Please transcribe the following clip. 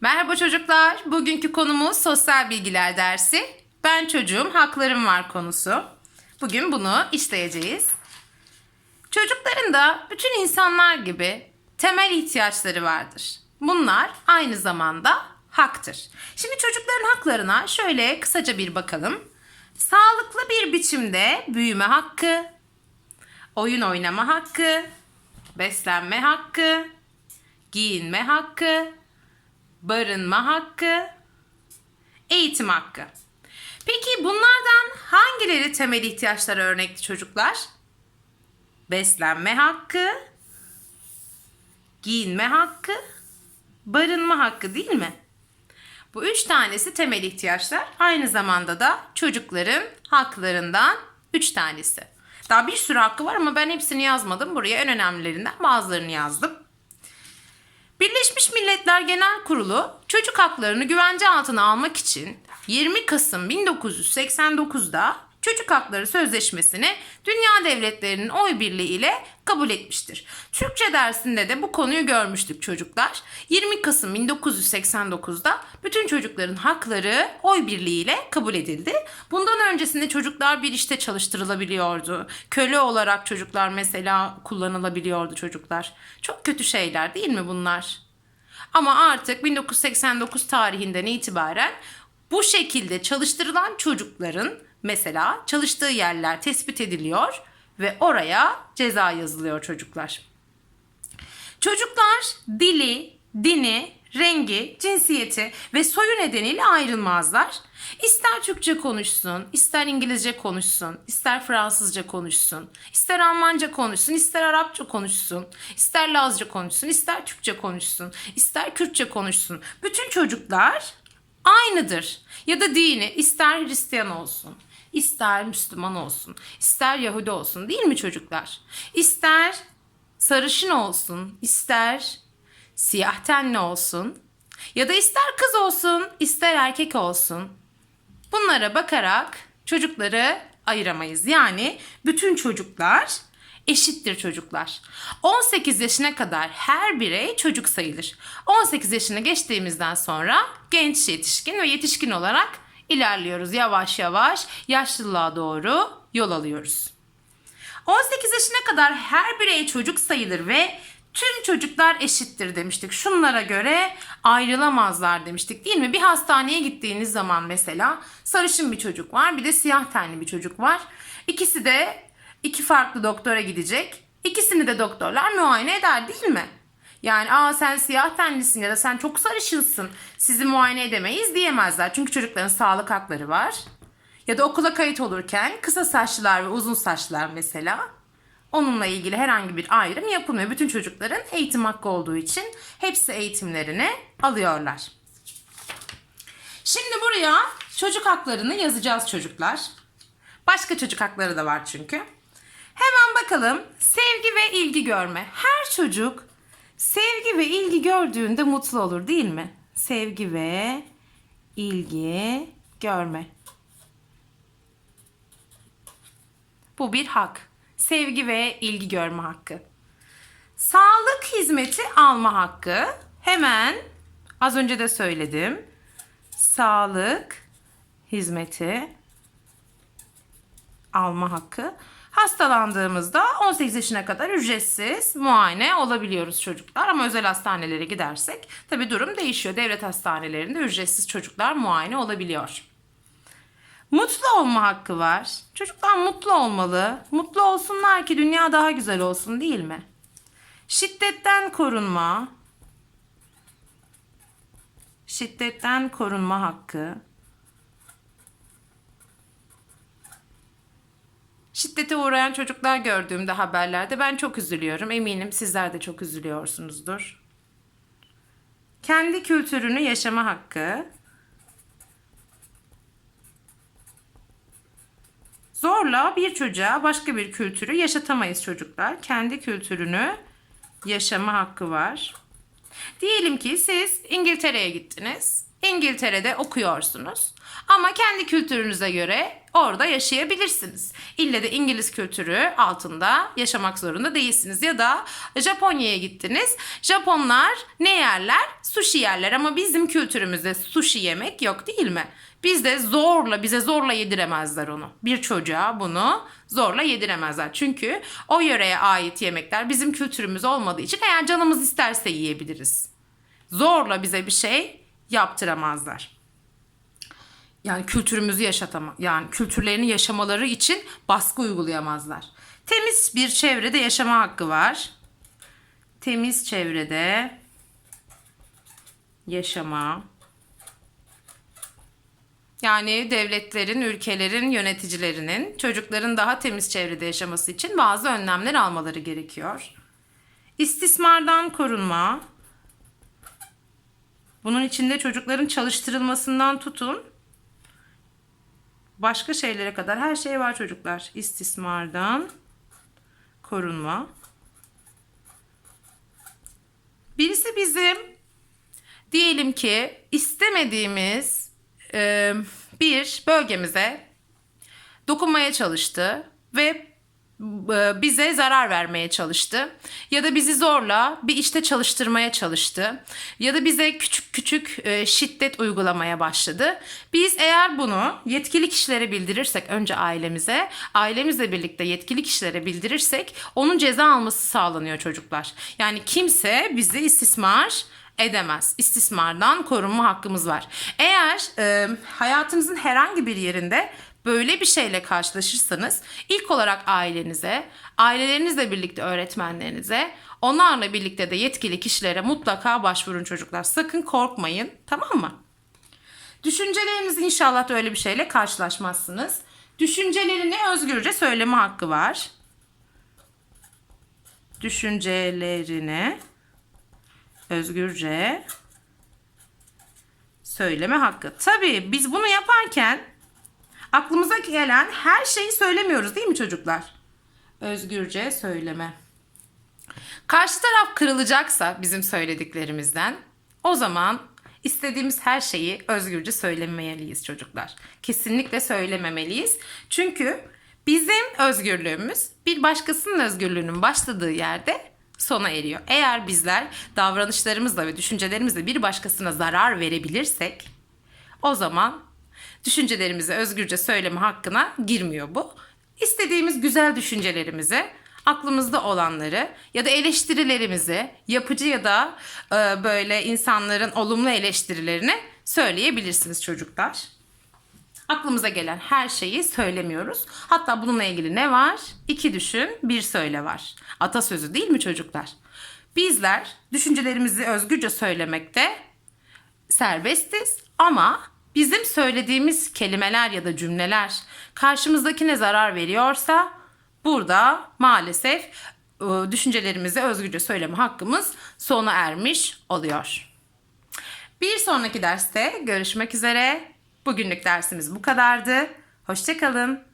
Merhaba çocuklar. Bugünkü konumuz sosyal bilgiler dersi. Ben çocuğum, haklarım var konusu. Bugün bunu işleyeceğiz. Çocukların da bütün insanlar gibi temel ihtiyaçları vardır. Bunlar aynı zamanda haktır. Şimdi çocukların haklarına şöyle kısaca bir bakalım. Sağlıklı bir biçimde büyüme hakkı, oyun oynama hakkı, beslenme hakkı, giyinme hakkı, barınma hakkı, eğitim hakkı. Peki bunlardan hangileri temel ihtiyaçlara örnekli çocuklar? Beslenme hakkı, giyinme hakkı, barınma hakkı değil mi? Bu üç tanesi temel ihtiyaçlar. Aynı zamanda da çocukların haklarından üç tanesi. Daha bir sürü hakkı var ama ben hepsini yazmadım. Buraya en önemlilerinden bazılarını yazdım. Birleşmiş Milletler Genel Kurulu çocuk haklarını güvence altına almak için 20 Kasım 1989'da Çocuk Hakları Sözleşmesi'ni dünya devletlerinin oy birliği ile kabul etmiştir. Türkçe dersinde de bu konuyu görmüştük çocuklar. 20 Kasım 1989'da bütün çocukların hakları oy birliği ile kabul edildi. Bundan öncesinde çocuklar bir işte çalıştırılabiliyordu. Köle olarak çocuklar mesela kullanılabiliyordu çocuklar. Çok kötü şeyler değil mi bunlar? Ama artık 1989 tarihinden itibaren bu şekilde çalıştırılan çocukların mesela çalıştığı yerler tespit ediliyor ve oraya ceza yazılıyor çocuklar. Çocuklar dili, dini, rengi, cinsiyeti ve soyu nedeniyle ayrılmazlar. İster Türkçe konuşsun, ister İngilizce konuşsun, ister Fransızca konuşsun, ister Almanca konuşsun, ister Arapça konuşsun, ister Lazca konuşsun, ister Türkçe konuşsun, ister Kürtçe konuşsun. Bütün çocuklar aynıdır. Ya da dini ister Hristiyan olsun, ister Müslüman olsun, ister Yahudi olsun değil mi çocuklar? İster sarışın olsun, ister siyah tenli olsun ya da ister kız olsun, ister erkek olsun. Bunlara bakarak çocukları ayıramayız. Yani bütün çocuklar eşittir çocuklar. 18 yaşına kadar her birey çocuk sayılır. 18 yaşını geçtiğimizden sonra genç yetişkin ve yetişkin olarak ilerliyoruz. Yavaş yavaş yaşlılığa doğru yol alıyoruz. 18 yaşına kadar her birey çocuk sayılır ve tüm çocuklar eşittir demiştik. Şunlara göre ayrılamazlar demiştik değil mi? Bir hastaneye gittiğiniz zaman mesela sarışın bir çocuk var bir de siyah tenli bir çocuk var. İkisi de iki farklı doktora gidecek. İkisini de doktorlar muayene eder değil mi? Yani aa sen siyah tenlisin ya da sen çok sarışınsın sizi muayene edemeyiz diyemezler. Çünkü çocukların sağlık hakları var. Ya da okula kayıt olurken kısa saçlılar ve uzun saçlılar mesela onunla ilgili herhangi bir ayrım yapılmıyor. Bütün çocukların eğitim hakkı olduğu için hepsi eğitimlerini alıyorlar. Şimdi buraya çocuk haklarını yazacağız çocuklar. Başka çocuk hakları da var çünkü. Hemen bakalım sevgi ve ilgi görme. Her çocuk sevgi ve ilgi gördüğünde mutlu olur değil mi? Sevgi ve ilgi görme. Bu bir hak. Sevgi ve ilgi görme hakkı. Sağlık hizmeti alma hakkı. Hemen az önce de söyledim. Sağlık hizmeti alma hakkı. Hastalandığımızda 18 yaşına kadar ücretsiz muayene olabiliyoruz çocuklar ama özel hastanelere gidersek tabi durum değişiyor. Devlet hastanelerinde ücretsiz çocuklar muayene olabiliyor. Mutlu olma hakkı var. Çocuklar mutlu olmalı. Mutlu olsunlar ki dünya daha güzel olsun değil mi? Şiddetten korunma. Şiddetten korunma hakkı. Şiddete uğrayan çocuklar gördüğümde haberlerde ben çok üzülüyorum. Eminim sizler de çok üzülüyorsunuzdur. Kendi kültürünü yaşama hakkı. Zorla bir çocuğa başka bir kültürü yaşatamayız çocuklar. Kendi kültürünü yaşama hakkı var. Diyelim ki siz İngiltere'ye gittiniz. İngiltere'de okuyorsunuz. Ama kendi kültürünüze göre orada yaşayabilirsiniz. İlle de İngiliz kültürü altında yaşamak zorunda değilsiniz. Ya da Japonya'ya gittiniz. Japonlar ne yerler? Sushi yerler ama bizim kültürümüzde sushi yemek yok değil mi? Bizde zorla bize zorla yediremezler onu. Bir çocuğa bunu zorla yediremezler. Çünkü o yöreye ait yemekler bizim kültürümüz olmadığı için eğer canımız isterse yiyebiliriz. Zorla bize bir şey yaptıramazlar. Yani kültürümüzü yaşatama yani kültürlerini yaşamaları için baskı uygulayamazlar. Temiz bir çevrede yaşama hakkı var. Temiz çevrede yaşama yani devletlerin, ülkelerin yöneticilerinin çocukların daha temiz çevrede yaşaması için bazı önlemler almaları gerekiyor. İstismardan korunma. Bunun içinde çocukların çalıştırılmasından tutun başka şeylere kadar her şey var çocuklar. İstismardan korunma. Birisi bizim diyelim ki istemediğimiz e, bir bölgemize dokunmaya çalıştı ve bize zarar vermeye çalıştı ya da bizi zorla bir işte çalıştırmaya çalıştı ya da bize küçük küçük e, şiddet uygulamaya başladı. Biz eğer bunu yetkili kişilere bildirirsek önce ailemize, ailemizle birlikte yetkili kişilere bildirirsek onun ceza alması sağlanıyor çocuklar. Yani kimse bizi istismar edemez. İstismardan korunma hakkımız var. Eğer e, hayatınızın herhangi bir yerinde böyle bir şeyle karşılaşırsanız ilk olarak ailenize, ailelerinizle birlikte öğretmenlerinize, onlarla birlikte de yetkili kişilere mutlaka başvurun çocuklar. Sakın korkmayın tamam mı? Düşünceleriniz inşallah da öyle bir şeyle karşılaşmazsınız. Düşüncelerini özgürce söyleme hakkı var. Düşüncelerini özgürce söyleme hakkı. Tabii biz bunu yaparken aklımıza gelen her şeyi söylemiyoruz değil mi çocuklar? Özgürce söyleme. Karşı taraf kırılacaksa bizim söylediklerimizden o zaman istediğimiz her şeyi özgürce söylememeliyiz çocuklar. Kesinlikle söylememeliyiz. Çünkü bizim özgürlüğümüz bir başkasının özgürlüğünün başladığı yerde sona eriyor. Eğer bizler davranışlarımızla ve düşüncelerimizle bir başkasına zarar verebilirsek o zaman düşüncelerimizi özgürce söyleme hakkına girmiyor bu. İstediğimiz güzel düşüncelerimizi, aklımızda olanları ya da eleştirilerimizi, yapıcı ya da e, böyle insanların olumlu eleştirilerini söyleyebilirsiniz çocuklar. Aklımıza gelen her şeyi söylemiyoruz. Hatta bununla ilgili ne var? İki düşün, bir söyle var. Atasözü değil mi çocuklar? Bizler düşüncelerimizi özgürce söylemekte serbestiz ama bizim söylediğimiz kelimeler ya da cümleler karşımızdakine zarar veriyorsa burada maalesef e, düşüncelerimizi özgürce söyleme hakkımız sona ermiş oluyor. Bir sonraki derste görüşmek üzere. Bugünlük dersimiz bu kadardı. Hoşçakalın.